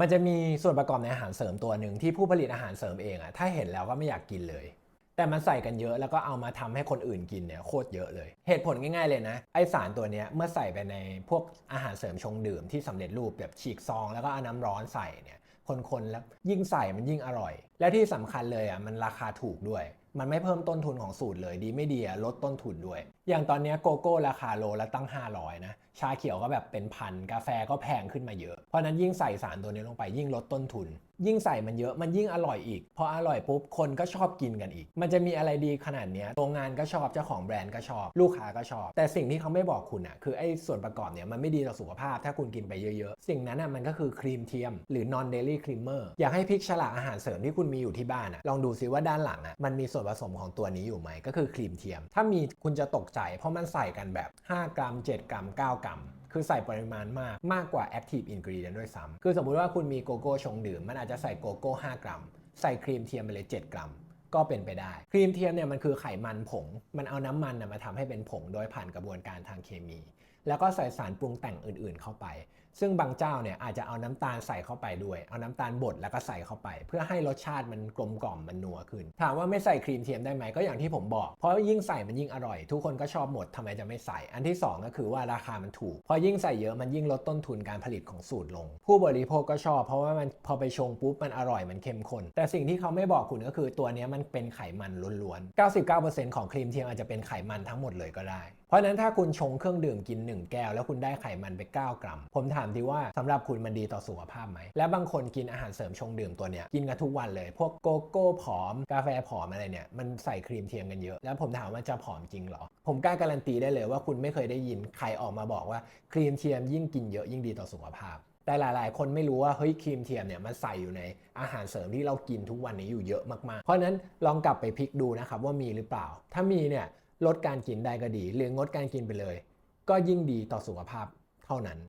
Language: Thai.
มันจะมีส่วนประกอบในอาหารเสริมตัวหนึ่งที่ผู้ผลิตอาหารเสริมเองอะถ้าเห็นแล้วก็ไม่อยากกินเลย แต่มันใส่กันเยอะแล้วก็เอามาทำให้คนอื่นกินเนี่ยโคตรเยอะเลย เหตุผลง่ายๆเลยนะ ไอสารตัวเนี้ยเมื่อใส่ไปในพวกอาหารเสริมชงดื่มที่สำเร็จรูปแบบฉีกซอง แล้วก็เอาน้ำร้อนใส่เนี่ยคนๆแล้วยิ่งใส่มันยิ่งอร่อย และที่สำคัญเลยอะมันราคาถูกด้วย มันไม่เพิ่มต้นทุนของสูตรเลยดีไม่ดีลดต้นทุนด้วย อย่างตอนนี้โกโก้ราคาโลละตั้ง 500 นะ ชาเขียวก็แบบเป็นพัน กาแฟก็แพงขึ้นมาเยอะ เพราะนั้นยิ่งใส่สารตัวนี้ลงไปยิ่งลดต้นทุน ยิ่งใส่มันเยอะมันยิ่งอร่อยอีก พออร่อยปุ๊บคนก็ชอบกินกันอีก มันจะมีอะไรดีขนาดเนี้ยโรงงานก็ชอบเจ้าของแบรนด์ก็ชอบ ลูกค้าก็ชอบ แต่สิ่งที่เขาไม่บอกคุณอะคือไอ้ส่วนประกอบเนี่ยมันไม่ดีต่อสุขภาพถ้าคุณกินไปเยอะๆ สิ่งนั้นอะมันก็คือครีมเทียมหรือ non dairy creamer อยากให้พลิกฉลากอาหารเสริมที่คุณมีอยู่ที่บ้านอะลองดูซิว่าด้านหลังอะมันมีส่วนผสมของตัวนี้อยู่ไหมก็คือครีมเทียม ถ้ามีคุณจะตกใจ เพราะมันใส่กันแบบ 5 กรัม 7 กรัม 9 กรัม คือใส่ปริมาณมากมากกว่า active ingredient ด้วยซ้ำคือสมมุติว่าคุณมีโกโก้ชงดื่ม มันอาจจะใส่โกโก้ 5 กรัม ใส่ครีมเทียมไปเลย 7 กรัม ก็เป็นไปได้ ครีมเทียมเนี่ยมันคือไขมันผง มันเอาน้ำมันนะมาทำให้เป็นผงโดยผ่านกระบวนการทางเคมี แล้วก็ใส่สารปรุงแต่งอื่นๆ เข้าไป ซึ่งบางเจ้าเนี่ยอาจจะเอาน้ำตาลใส่เข้าไปด้วย เอาน้ำตาลบดแล้วก็ใส่เข้าไป เพื่อให้รสชาติมันกลมกล่อมมันนัวขึ้น ถามว่าไม่ใส่ครีมเทียมได้ไหมก็อย่างที่ผมบอก เพราะยิ่งใส่มันยิ่งอร่อย ทุกคนก็ชอบหมดทำไมจะไม่ใส่ อันที่สองก็คือว่าราคามันถูก พอยิ่งใส่เยอะมันยิ่งลดต้นทุนการผลิตของสูตรลง ผู้บริโภคก็ชอบ เพราะว่ามันพอไปชงปุ๊บมันอร่อยมันเข้มข้นแต่สิ่งที่เขาไม่บอกคุณก็คือตัวนี้มันเป็นไขมันล้วนๆ99%ของครีมเทียมอาจจะเป็นไขมันทั้งหมดเลยก็ได้ เพราะนั้นถ้าคุณชงเครื่องดื่มกิน 1 แก้ว แล้วคุณได้ไขมันไป 9 กรัม ผมถามที่ว่าสำหรับคุณมันดีต่อสุขภาพไหม และบางคนกินอาหารเสริมชงดื่มตัวเนี้ยกินกันทุกวันเลย พวกโกโก้ผอม กาแฟผอมอะไรเนี่ยมันใส่ครีมเทียมกันเยอะ แล้วผมถามว่าจะผอมจริงหรอ ผมกล้าการันตีได้เลยว่าคุณไม่เคยได้ยินใครออกมาบอกว่าครีมเทียมยิ่งกินเยอะยิ่งดีต่อสุขภาพแต่หลาย ๆ คนไม่รู้ว่าเฮ้ยครีมเทียมเนี่ยมันใส่อยู่ในอาหารเสริมที่เรากินทุกวันนี้อยู่เยอะมาก ๆ เพราะฉะนั้นลองกลับไปพลิกดูนะครับว่ามีหรือเปล่า ถ้ามีเนี่ยลดการกินได้ก็ดี หรืองดการกินไปเลย ก็ยิ่งดีต่อสุขภาพเท่านั้น